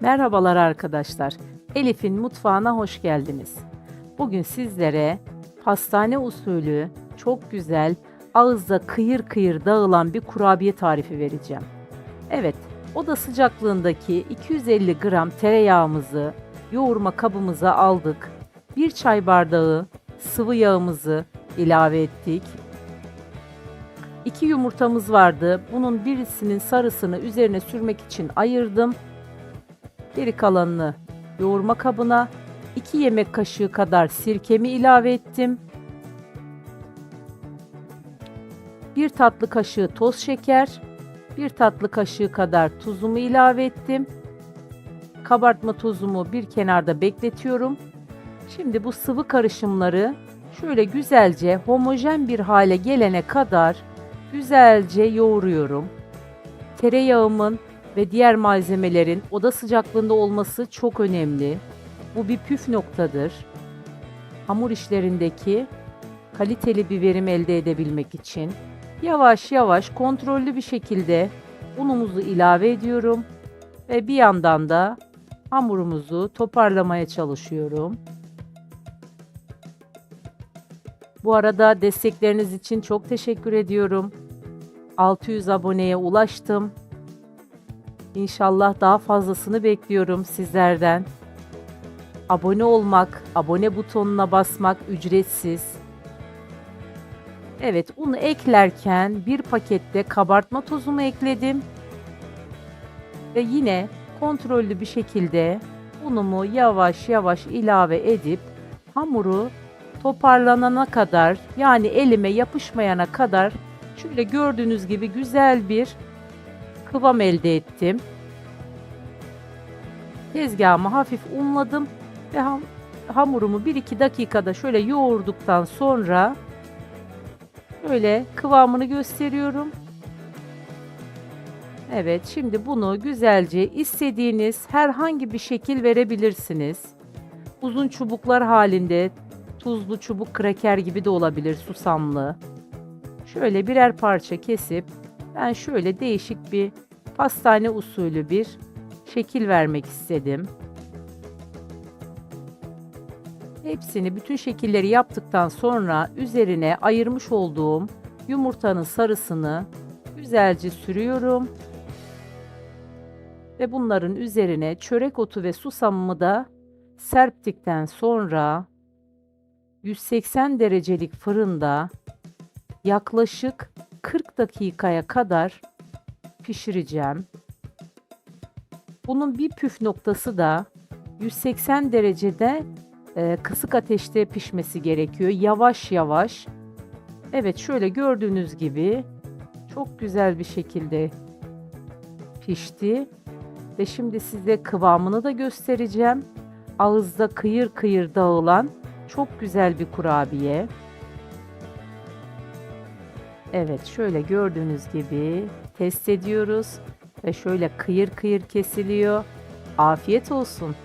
Merhabalar arkadaşlar. Elif'in mutfağına hoş geldiniz. Bugün sizlere pastane usulü çok güzel, ağızda kıyır kıyır dağılan bir kurabiye tarifi vereceğim. Evet, oda sıcaklığındaki 250 gram tereyağımızı yoğurma kabımıza aldık. Bir çay bardağı sıvı yağımızı ilave ettik. İki yumurtamız vardı. Bunun birisinin sarısını üzerine sürmek için ayırdım. Geri kalanını yoğurma kabına 2 yemek kaşığı kadar sirkemi ilave ettim. 1 tatlı kaşığı toz şeker, 1 tatlı kaşığı kadar tuzumu ilave ettim. Kabartma tozumu bir kenarda bekletiyorum. Şimdi bu sıvı karışımları şöyle güzelce homojen bir hale gelene kadar güzelce yoğuruyorum. Tereyağımın ve diğer malzemelerin oda sıcaklığında olması çok önemli. Bu bir püf noktadır. Hamur işlerindeki kaliteli bir verim elde edebilmek için yavaş yavaş kontrollü bir şekilde unumuzu ilave ediyorum ve bir yandan da hamurumuzu toparlamaya çalışıyorum. Bu arada destekleriniz için çok teşekkür ediyorum. 600 aboneye ulaştım. İnşallah daha fazlasını bekliyorum sizlerden. Abone olmak, abone butonuna basmak ücretsiz. Evet, unu eklerken bir pakette kabartma tozumu ekledim. Ve yine kontrollü bir şekilde unumu yavaş yavaş ilave edip hamuru toparlanana kadar yani elime yapışmayana kadar şöyle gördüğünüz gibi güzel bir kıvam elde ettim. Tezgahımı hafif unladım ve ham hamurumu 1-2 dakikada şöyle yoğurduktan sonra şöyle kıvamını gösteriyorum. Evet, şimdi bunu güzelce istediğiniz herhangi bir şekil verebilirsiniz. Uzun çubuklar halinde tuzlu çubuk kraker gibi de olabilir susamlı. Şöyle birer parça kesip ben şöyle değişik bir pastane usulü bir şekil vermek istedim. Hepsini bütün şekilleri yaptıktan sonra üzerine ayırmış olduğum yumurtanın sarısını güzelce sürüyorum. Ve bunların üzerine çörek otu ve susamımı da serptikten sonra 180 derecelik fırında yaklaşık 40 dakikaya kadar pişireceğim. Bunun bir püf noktası da 180 derecede e, kısık ateşte pişmesi gerekiyor. Yavaş yavaş. Evet şöyle gördüğünüz gibi çok güzel bir şekilde pişti. Ve şimdi size kıvamını da göstereceğim. Ağızda kıyır kıyır dağılan çok güzel bir kurabiye. Evet şöyle gördüğünüz gibi test ediyoruz ve şöyle kıyır kıyır kesiliyor. Afiyet olsun.